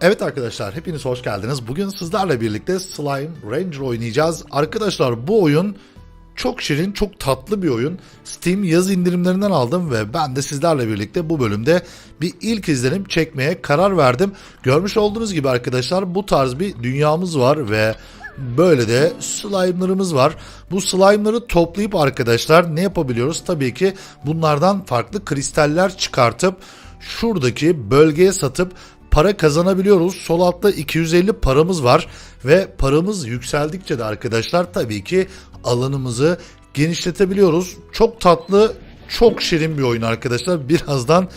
Evet arkadaşlar hepiniz hoş geldiniz. Bugün sizlerle birlikte Slime Ranger oynayacağız. Arkadaşlar bu oyun çok şirin, çok tatlı bir oyun. Steam yaz indirimlerinden aldım ve ben de sizlerle birlikte bu bölümde bir ilk izlenim çekmeye karar verdim. Görmüş olduğunuz gibi arkadaşlar bu tarz bir dünyamız var ve böyle de slime'larımız var. Bu slime'ları toplayıp arkadaşlar ne yapabiliyoruz? Tabii ki bunlardan farklı kristaller çıkartıp şuradaki bölgeye satıp para kazanabiliyoruz. Sol altta 250 paramız var ve paramız yükseldikçe de arkadaşlar tabii ki alanımızı genişletebiliyoruz. Çok tatlı, çok şirin bir oyun arkadaşlar. Birazdan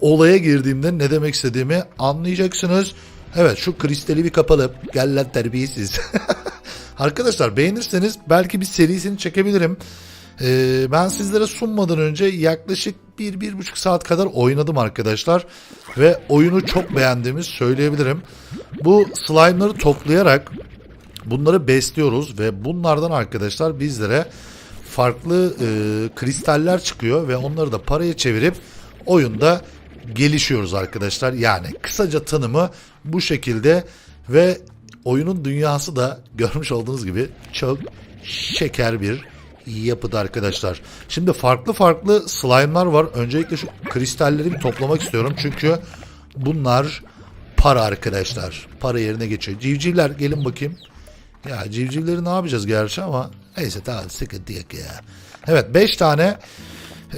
olaya girdiğimde ne demek istediğimi anlayacaksınız. Evet şu kristali bir kapalım. Gel lan terbiyesiz. arkadaşlar beğenirseniz belki bir serisini çekebilirim. Ee, ben sizlere sunmadan önce yaklaşık 1-1,5 saat kadar oynadım arkadaşlar. Ve oyunu çok beğendiğimi söyleyebilirim. Bu slime'ları toplayarak bunları besliyoruz ve bunlardan arkadaşlar bizlere farklı e, kristaller çıkıyor ve onları da paraya çevirip oyunda gelişiyoruz arkadaşlar. Yani kısaca tanımı bu şekilde ve oyunun dünyası da görmüş olduğunuz gibi çok şeker bir yapıda arkadaşlar. Şimdi farklı farklı slime'lar var. Öncelikle şu kristalleri bir toplamak istiyorum. Çünkü bunlar para arkadaşlar. Para yerine geçiyor. Civcivler gelin bakayım. Ya civcivleri ne yapacağız gerçi ama neyse tamam sıkıntı yok ya. Evet 5 tane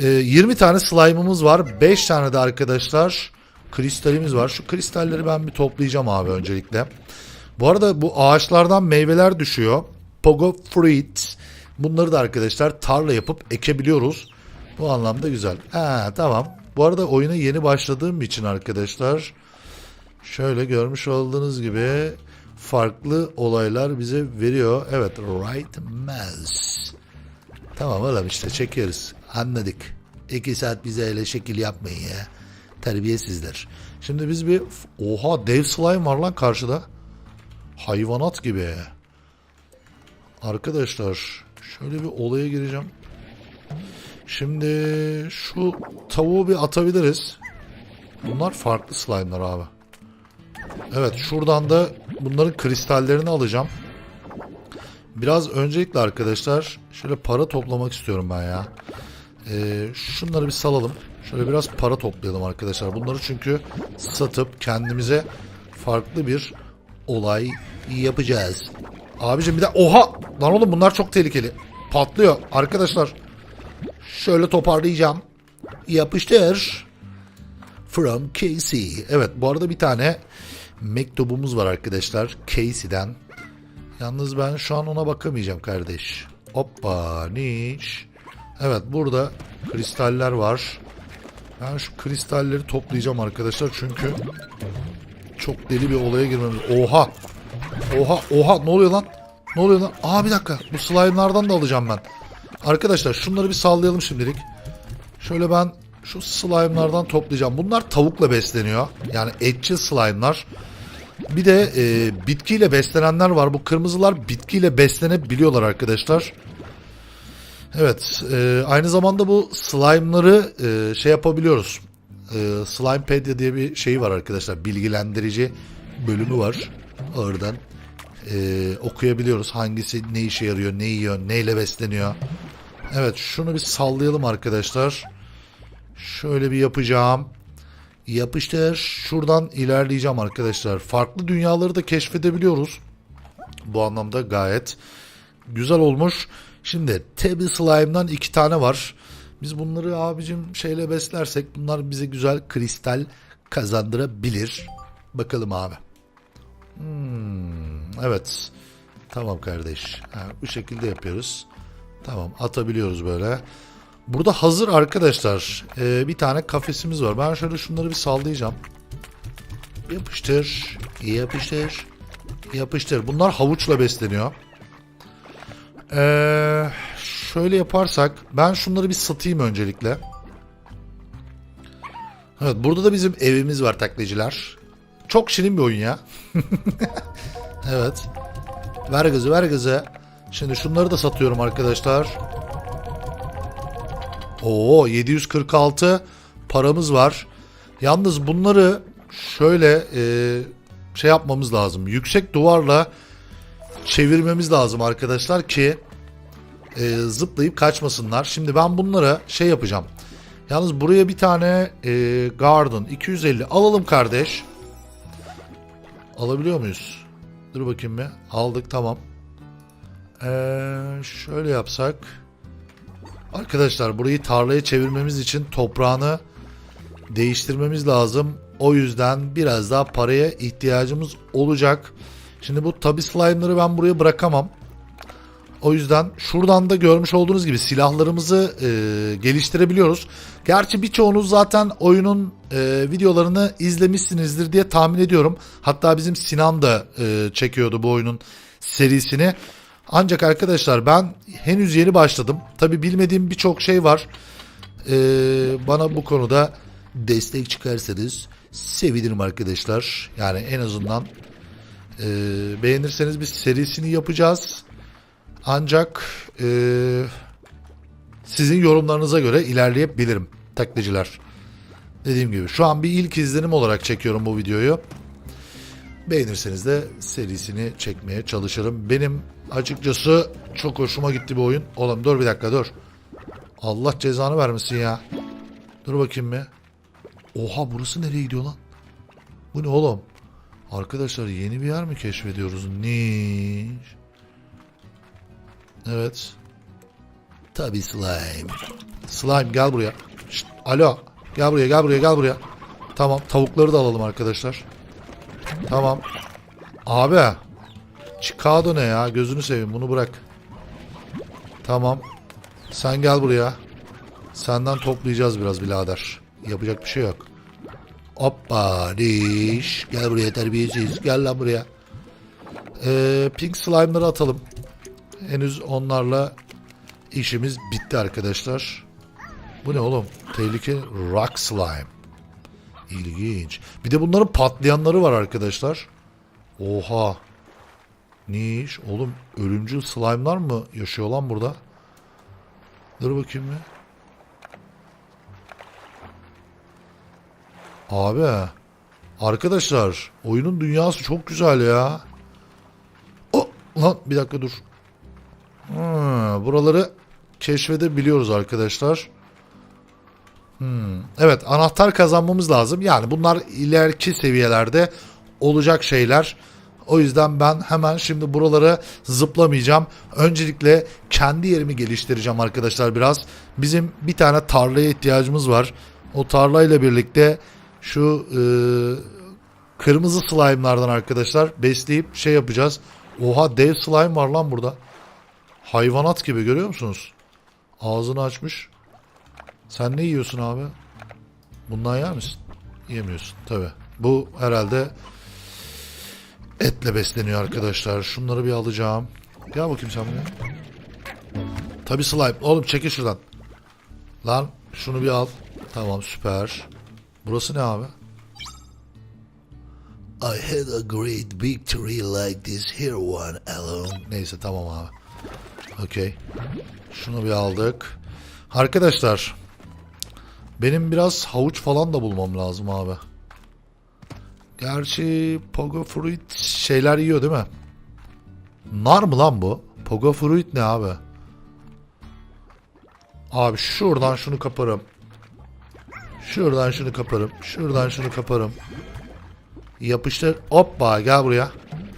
e, 20 tane slime'ımız var. 5 tane de arkadaşlar kristalimiz var. Şu kristalleri ben bir toplayacağım abi öncelikle. Bu arada bu ağaçlardan meyveler düşüyor. Pogo fruit. Bunları da arkadaşlar tarla yapıp ekebiliyoruz. Bu anlamda güzel. Ha tamam. Bu arada oyuna yeni başladığım için arkadaşlar şöyle görmüş olduğunuz gibi farklı olaylar bize veriyor. Evet right mouse. Tamam oğlum işte çekiyoruz. Anladık. İki saat bize öyle şekil yapmayın ya. Terbiyesizler. Şimdi biz bir... Oha dev slime var lan karşıda. Hayvanat gibi. Arkadaşlar şöyle bir olaya gireceğim. Şimdi şu tavuğu bir atabiliriz. Bunlar farklı slime'lar abi. Evet şuradan da bunların kristallerini alacağım. Biraz öncelikle arkadaşlar şöyle para toplamak istiyorum ben ya. Ee, şunları bir salalım. Şöyle biraz para toplayalım arkadaşlar. Bunları çünkü satıp kendimize farklı bir olay yapacağız. Abicim bir de oha lan oğlum bunlar çok tehlikeli. Patlıyor arkadaşlar. Şöyle toparlayacağım. Yapıştır. From Casey. Evet bu arada bir tane mektubumuz var arkadaşlar. Casey'den. Yalnız ben şu an ona bakamayacağım kardeş. Hoppa niş. Evet burada kristaller var. Ben şu kristalleri toplayacağım arkadaşlar çünkü çok deli bir olaya girmemiz. Oha! Oha! Oha! Ne oluyor lan? Ne oluyor lan? Aa bir dakika. Bu slime'lardan da alacağım ben. Arkadaşlar şunları bir sallayalım şimdilik. Şöyle ben şu slime'lardan toplayacağım. Bunlar tavukla besleniyor. Yani etçil slime'lar. Bir de e, bitkiyle beslenenler var. Bu kırmızılar bitkiyle beslenebiliyorlar arkadaşlar. Evet. e, aynı zamanda bu slime'ları e, şey yapabiliyoruz. E, Slimepedia diye bir şey var arkadaşlar. Bilgilendirici bölümü var. Oradan e, okuyabiliyoruz. Hangisi ne işe yarıyor, ne yiyor, neyle besleniyor. Evet şunu bir sallayalım arkadaşlar. Şöyle bir yapacağım. Yapıştır. Şuradan ilerleyeceğim arkadaşlar. Farklı dünyaları da keşfedebiliyoruz. Bu anlamda gayet güzel olmuş. Şimdi Tabby Slime'dan iki tane var. Biz bunları abicim şeyle beslersek bunlar bize güzel kristal kazandırabilir. Bakalım abi. Hmm, evet. Tamam kardeş. Ha, bu şekilde yapıyoruz. Tamam atabiliyoruz böyle. Burada hazır arkadaşlar. Ee, bir tane kafesimiz var. Ben şöyle şunları bir sallayacağım. Yapıştır. Yapıştır. Yapıştır. Bunlar havuçla besleniyor. Ee, şöyle yaparsak ben şunları bir satayım öncelikle. Evet burada da bizim evimiz var taklacılar. Çok şirin bir oyun ya. evet. Ver gazı ver gazı. Şimdi şunları da satıyorum arkadaşlar. Oo 746 paramız var. Yalnız bunları şöyle e, şey yapmamız lazım. Yüksek duvarla çevirmemiz lazım arkadaşlar ki e, zıplayıp kaçmasınlar. Şimdi ben bunlara şey yapacağım. Yalnız buraya bir tane e, garden 250 alalım kardeş. Alabiliyor muyuz? Dur bakayım bir. Aldık tamam. Ee, şöyle yapsak. Arkadaşlar burayı tarlaya çevirmemiz için toprağını değiştirmemiz lazım. O yüzden biraz daha paraya ihtiyacımız olacak. Şimdi bu tabi slime'ları ben buraya bırakamam. O yüzden şuradan da görmüş olduğunuz gibi silahlarımızı e, geliştirebiliyoruz. Gerçi birçoğunuz zaten oyunun e, videolarını izlemişsinizdir diye tahmin ediyorum. Hatta bizim Sinan da e, çekiyordu bu oyunun serisini. Ancak arkadaşlar ben henüz yeni başladım. Tabi bilmediğim birçok şey var. E, bana bu konuda destek çıkarsanız sevinirim arkadaşlar. Yani en azından e, beğenirseniz biz serisini yapacağız. Ancak e, sizin yorumlarınıza göre ilerleyebilirim taklitçiler. Dediğim gibi şu an bir ilk izlenim olarak çekiyorum bu videoyu. Beğenirseniz de serisini çekmeye çalışırım. Benim açıkçası çok hoşuma gitti bu oyun. Oğlum dur bir dakika dur. Allah cezanı vermesin ya. Dur bakayım bir. Oha burası nereye gidiyor lan? Bu ne oğlum? Arkadaşlar yeni bir yer mi keşfediyoruz? Niş. Evet. Tabii slime. Slime gel buraya. Şşt, alo. Gel buraya gel buraya gel buraya. Tamam tavukları da alalım arkadaşlar. Tamam. Abi. Chicago ne ya? Gözünü seveyim bunu bırak. Tamam. Sen gel buraya. Senden toplayacağız biraz birader. Yapacak bir şey yok. Hoppa diş. Gel buraya terbiyesiz. Gel lan buraya. Ee, pink slime'ları atalım. Henüz onlarla işimiz bitti arkadaşlar. Bu ne oğlum? Tehlike rock slime. İlginç. Bir de bunların patlayanları var arkadaşlar. Oha. Niş. Oğlum ölümcül slime'lar mı yaşıyor lan burada? Dur bakayım bir. Abi. Arkadaşlar oyunun dünyası çok güzel ya. Oh, lan bir dakika dur. Hmm, buraları keşfedebiliyoruz arkadaşlar. Hmm, evet anahtar kazanmamız lazım. Yani bunlar ileriki seviyelerde olacak şeyler. O yüzden ben hemen şimdi buralara zıplamayacağım. Öncelikle kendi yerimi geliştireceğim arkadaşlar biraz. Bizim bir tane tarlaya ihtiyacımız var. O tarlayla birlikte şu e, kırmızı slime'lardan arkadaşlar besleyip şey yapacağız. Oha dev slime var lan burada. Hayvanat gibi görüyor musunuz? Ağzını açmış. Sen ne yiyorsun abi? Bundan yer misin? Yemiyorsun tabi. Bu herhalde etle besleniyor arkadaşlar. Şunları bir alacağım. Gel bakayım sen buraya. Tabi slime. Oğlum çekil şuradan. Lan şunu bir al. Tamam süper. Burası ne abi? I had a great victory like this here one alone. Neyse tamam abi. Okey. Şunu bir aldık. Arkadaşlar. Benim biraz havuç falan da bulmam lazım abi. Gerçi Pogo Fruit şeyler yiyor değil mi? Nar mı lan bu? Pogo Fruit ne abi? Abi şuradan şunu kaparım. Şuradan şunu kaparım. Şuradan şunu kaparım. Yapıştır. Hoppa gel buraya.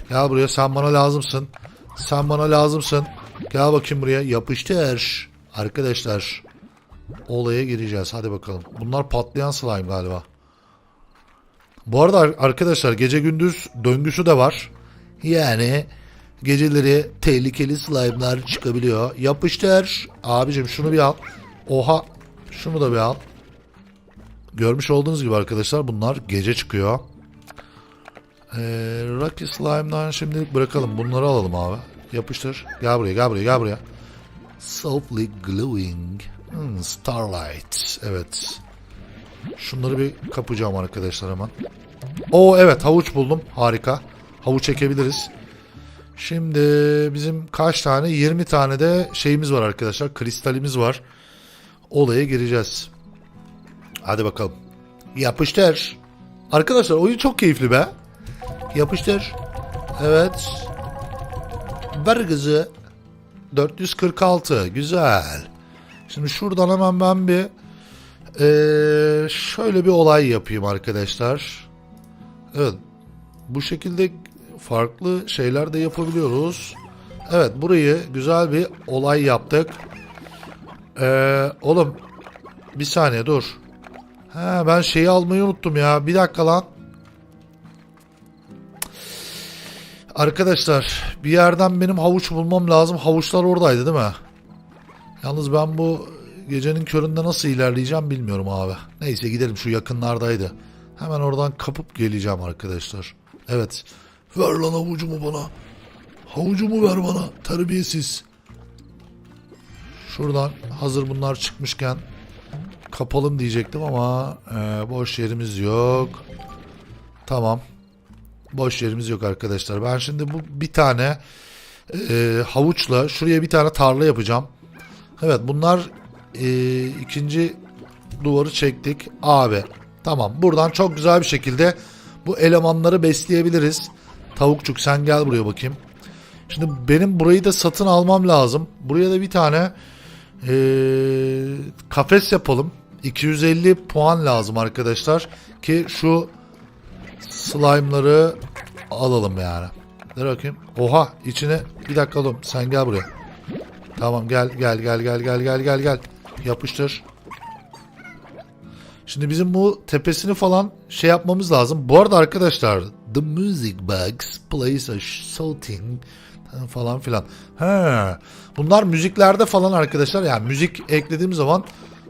Gel buraya sen bana lazımsın. Sen bana lazımsın. Gel bakayım buraya. Yapıştır. Arkadaşlar. Olaya gireceğiz. Hadi bakalım. Bunlar patlayan slime galiba. Bu arada ar- arkadaşlar gece gündüz döngüsü de var. Yani geceleri tehlikeli slime'lar çıkabiliyor. Yapıştır. Abicim şunu bir al. Oha. Şunu da bir al. Görmüş olduğunuz gibi arkadaşlar bunlar gece çıkıyor. Ee, Rocky Slime'dan şimdilik bırakalım. Bunları alalım abi. Yapıştır. Gel buraya gel buraya gel buraya. Softly glowing. Hmm, starlight. Evet. Şunları bir kapacağım arkadaşlar hemen. Oo evet havuç buldum. Harika. Havuç çekebiliriz. Şimdi bizim kaç tane? 20 tane de şeyimiz var arkadaşlar. Kristalimiz var. Olaya gireceğiz. Hadi bakalım. Yapıştır. Arkadaşlar oyun çok keyifli be. Yapıştır. Evet. Ver kızı. 446. Güzel. Şimdi şuradan hemen ben bir eee, şöyle bir olay yapayım arkadaşlar. Evet. Bu şekilde farklı şeyler de yapabiliyoruz. Evet burayı güzel bir olay yaptık. Eee, oğlum bir saniye dur. Ha ben şeyi almayı unuttum ya. Bir dakika lan. Arkadaşlar bir yerden benim havuç bulmam lazım. Havuçlar oradaydı değil mi? Yalnız ben bu gecenin köründe nasıl ilerleyeceğim bilmiyorum abi. Neyse gidelim şu yakınlardaydı. Hemen oradan kapıp geleceğim arkadaşlar. Evet. Ver lan havucumu bana. Havucumu ver bana. Terbiyesiz. Şuradan hazır bunlar çıkmışken kapalım diyecektim ama e, boş yerimiz yok. Tamam. Boş yerimiz yok arkadaşlar. Ben şimdi bu bir tane e, havuçla şuraya bir tane tarla yapacağım. Evet bunlar e, ikinci duvarı çektik. Abi tamam buradan çok güzel bir şekilde bu elemanları besleyebiliriz. Tavukçuk sen gel buraya bakayım. Şimdi benim burayı da satın almam lazım. Buraya da bir tane e, kafes yapalım. 250 puan lazım arkadaşlar ki şu slime'ları alalım yani. Dur bakayım. Oha içine bir dakika oğlum sen gel buraya. Tamam gel gel gel gel gel gel gel gel. Yapıştır. Şimdi bizim bu tepesini falan şey yapmamız lazım. Bu arada arkadaşlar The Music Box plays a shouting falan filan. He. Bunlar müziklerde falan arkadaşlar yani müzik eklediğim zaman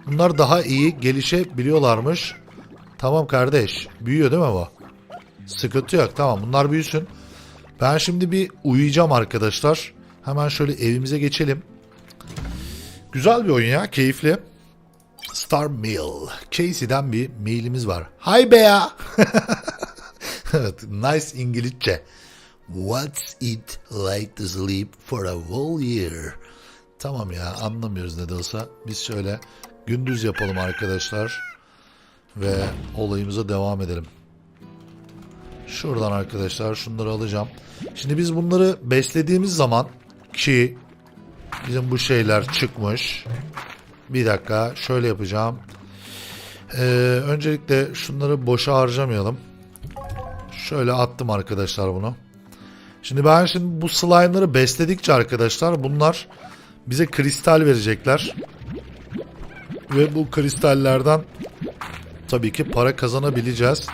bunlar daha iyi gelişebiliyorlarmış. Tamam kardeş. Büyüyor değil mi bu? Sıkıntı yok. Tamam bunlar büyüsün. Ben şimdi bir uyuyacağım arkadaşlar. Hemen şöyle evimize geçelim. Güzel bir oyun ya. Keyifli. Star Mail. Casey'den bir mailimiz var. Hay be ya. evet. Nice İngilizce. What's it like to sleep for a whole year? Tamam ya anlamıyoruz ne de olsa. Biz şöyle gündüz yapalım arkadaşlar. Ve olayımıza devam edelim. Şuradan arkadaşlar şunları alacağım. Şimdi biz bunları beslediğimiz zaman ki bizim bu şeyler çıkmış. Bir dakika şöyle yapacağım. Ee, öncelikle şunları boşa harcamayalım. Şöyle attım arkadaşlar bunu. Şimdi ben şimdi bu slime'ları besledikçe arkadaşlar bunlar bize kristal verecekler. Ve bu kristallerden tabii ki para kazanabileceğiz.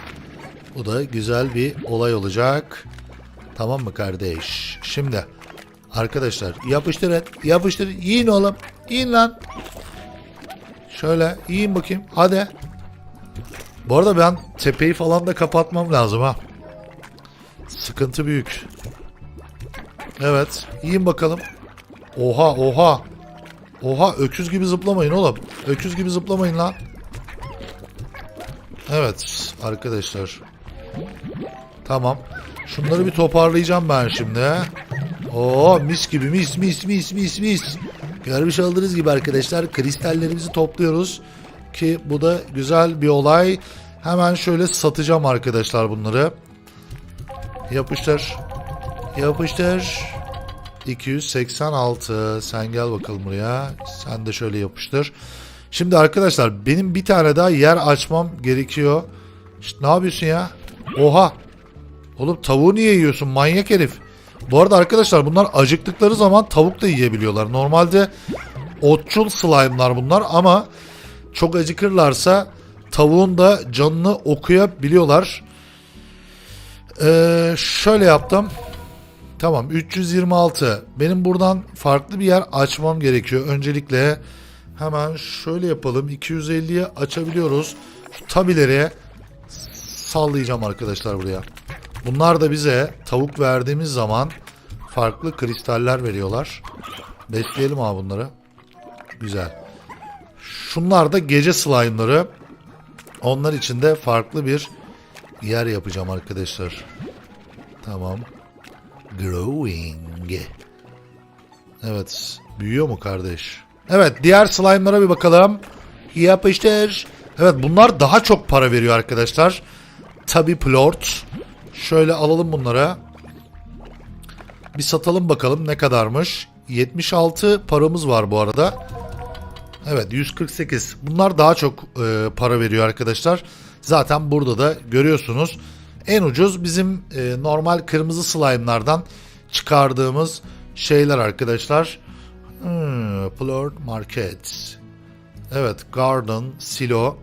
Bu da güzel bir olay olacak. Tamam mı kardeş? Şimdi arkadaşlar yapıştırın. Yapıştır. Yiyin oğlum. Yiyin lan. Şöyle yiyin bakayım. Hadi. Bu arada ben tepeyi falan da kapatmam lazım ha. Sıkıntı büyük. Evet. Yiyin bakalım. Oha oha. Oha öküz gibi zıplamayın oğlum. Öküz gibi zıplamayın lan. Evet arkadaşlar. Tamam. Şunları bir toparlayacağım ben şimdi. Oo mis gibi mis mis mis mis mis. Görmüş olduğunuz gibi arkadaşlar kristallerimizi topluyoruz. Ki bu da güzel bir olay. Hemen şöyle satacağım arkadaşlar bunları. Yapıştır. Yapıştır. 286. Sen gel bakalım buraya. Sen de şöyle yapıştır. Şimdi arkadaşlar benim bir tane daha yer açmam gerekiyor. İşte ne yapıyorsun ya? Oha. Oğlum tavuğu niye yiyorsun manyak herif? Bu arada arkadaşlar bunlar acıktıkları zaman tavuk da yiyebiliyorlar. Normalde otçul slime'lar bunlar ama çok acıkırlarsa tavuğun da canını okuyabiliyorlar. Ee, şöyle yaptım. Tamam 326. Benim buradan farklı bir yer açmam gerekiyor. Öncelikle hemen şöyle yapalım. 250'ye açabiliyoruz. Şu tabileri sallayacağım arkadaşlar buraya. Bunlar da bize tavuk verdiğimiz zaman farklı kristaller veriyorlar. Besleyelim abi bunları. Güzel. Şunlar da gece slime'ları. Onlar için de farklı bir yer yapacağım arkadaşlar. Tamam. Growing. Evet. Büyüyor mu kardeş? Evet. Diğer slime'lara bir bakalım. Yapıştır. Evet bunlar daha çok para veriyor arkadaşlar. Tabi plort. Şöyle alalım bunlara. Bir satalım bakalım ne kadarmış. 76 paramız var bu arada. Evet 148. Bunlar daha çok e, para veriyor arkadaşlar. Zaten burada da görüyorsunuz. En ucuz bizim e, normal kırmızı slime'lardan çıkardığımız şeyler arkadaşlar. Hmm, Plord Market. Evet Garden, Silo.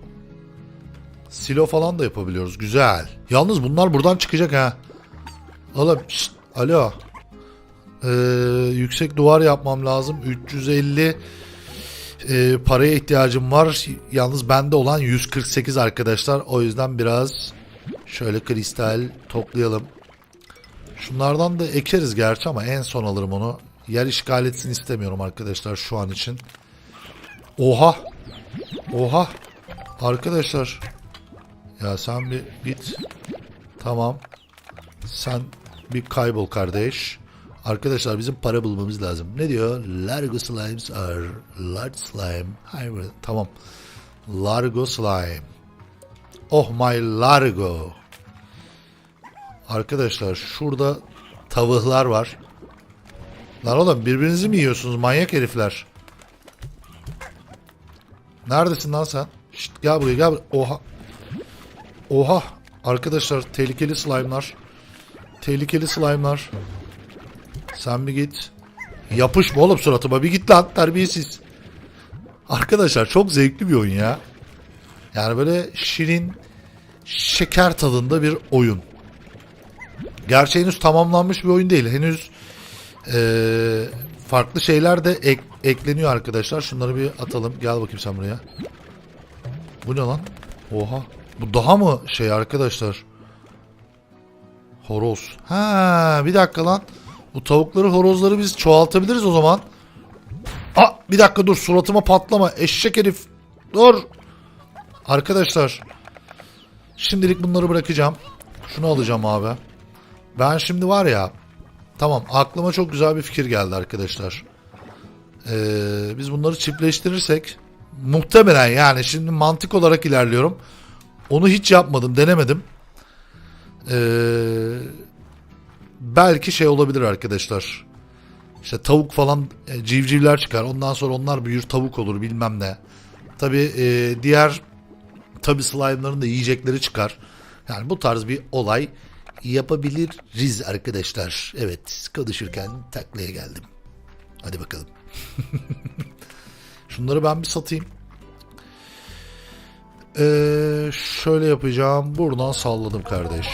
Silo falan da yapabiliyoruz. Güzel. Yalnız bunlar buradan çıkacak ha. Oğlum şşt, alo. Ee, yüksek duvar yapmam lazım. 350 e, paraya ihtiyacım var. Yalnız bende olan 148 arkadaşlar. O yüzden biraz şöyle kristal toplayalım. Şunlardan da ekeriz gerçi ama en son alırım onu. Yer işgal etsin istemiyorum arkadaşlar şu an için. Oha. Oha. Arkadaşlar. Ya sen bir git. Tamam. Sen bir kaybol kardeş. Arkadaşlar bizim para bulmamız lazım. Ne diyor? Largo slimes are large slime hybrid. Tamam. Largo slime. Oh my largo. Arkadaşlar şurada tavuklar var. Lan oğlum birbirinizi mi yiyorsunuz manyak herifler? Neredesin lan sen? Şşt, gel buraya gel buraya. Oha. Oha. Arkadaşlar tehlikeli slime'lar. Tehlikeli slime'lar. Sen bir git. Yapışma oğlum suratıma bir git lan terbiyesiz. Arkadaşlar çok zevkli bir oyun ya. Yani böyle şirin şeker tadında bir oyun. Gerçi henüz tamamlanmış bir oyun değil. Henüz eee, farklı şeyler de ek- ekleniyor arkadaşlar. Şunları bir atalım. Gel bakayım sen buraya. Bu ne lan? Oha. Bu daha mı şey arkadaşlar? Horoz. Ha, bir dakika lan. Bu tavukları horozları biz çoğaltabiliriz o zaman. Aa, bir dakika dur suratıma patlama. Eşek herif. Dur. Arkadaşlar. Şimdilik bunları bırakacağım. Şunu alacağım abi. Ben şimdi var ya. Tamam aklıma çok güzel bir fikir geldi arkadaşlar. Ee, biz bunları çiftleştirirsek muhtemelen yani şimdi mantık olarak ilerliyorum. Onu hiç yapmadım denemedim. Ee, belki şey olabilir arkadaşlar. İşte tavuk falan e, civcivler çıkar. Ondan sonra onlar büyür tavuk olur bilmem ne. Tabi diğer tabi slime'ların da yiyecekleri çıkar. Yani bu tarz bir olay yapabiliriz arkadaşlar. Evet konuşurken taklaya geldim. Hadi bakalım. Şunları ben bir satayım. Ee, şöyle yapacağım. Buradan salladım kardeş.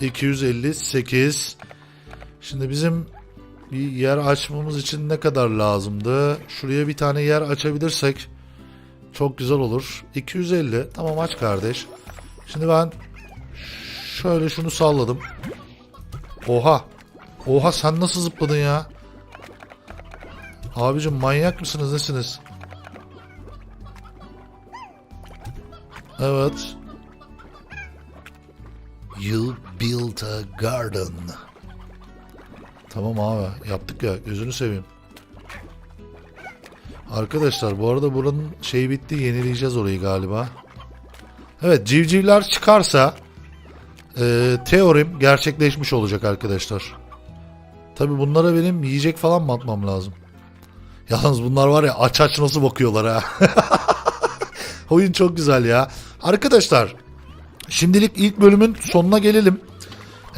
258. Şimdi bizim bir yer açmamız için ne kadar lazımdı? Şuraya bir tane yer açabilirsek çok güzel olur. 250. Tamam aç kardeş. Şimdi ben şöyle şunu salladım. Oha. Oha sen nasıl zıpladın ya? Abicim manyak mısınız nesiniz? Evet. You built a garden. Tamam abi yaptık ya gözünü seveyim. Arkadaşlar bu arada buranın şeyi bitti yenileyeceğiz orayı galiba. Evet civcivler çıkarsa e, teorim gerçekleşmiş olacak arkadaşlar. Tabi bunlara benim yiyecek falan mı atmam lazım? Yalnız bunlar var ya aç aç nasıl bakıyorlar ha. Oyun çok güzel ya. Arkadaşlar şimdilik ilk bölümün sonuna gelelim.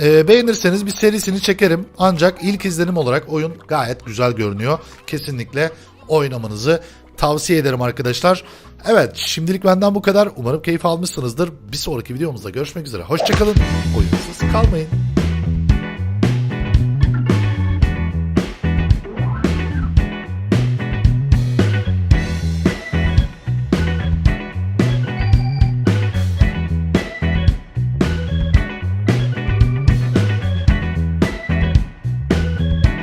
Ee, beğenirseniz bir serisini çekerim. Ancak ilk izlenim olarak oyun gayet güzel görünüyor. Kesinlikle oynamanızı tavsiye ederim arkadaşlar. Evet şimdilik benden bu kadar. Umarım keyif almışsınızdır. Bir sonraki videomuzda görüşmek üzere. Hoşçakalın. Oyunsuz kalmayın.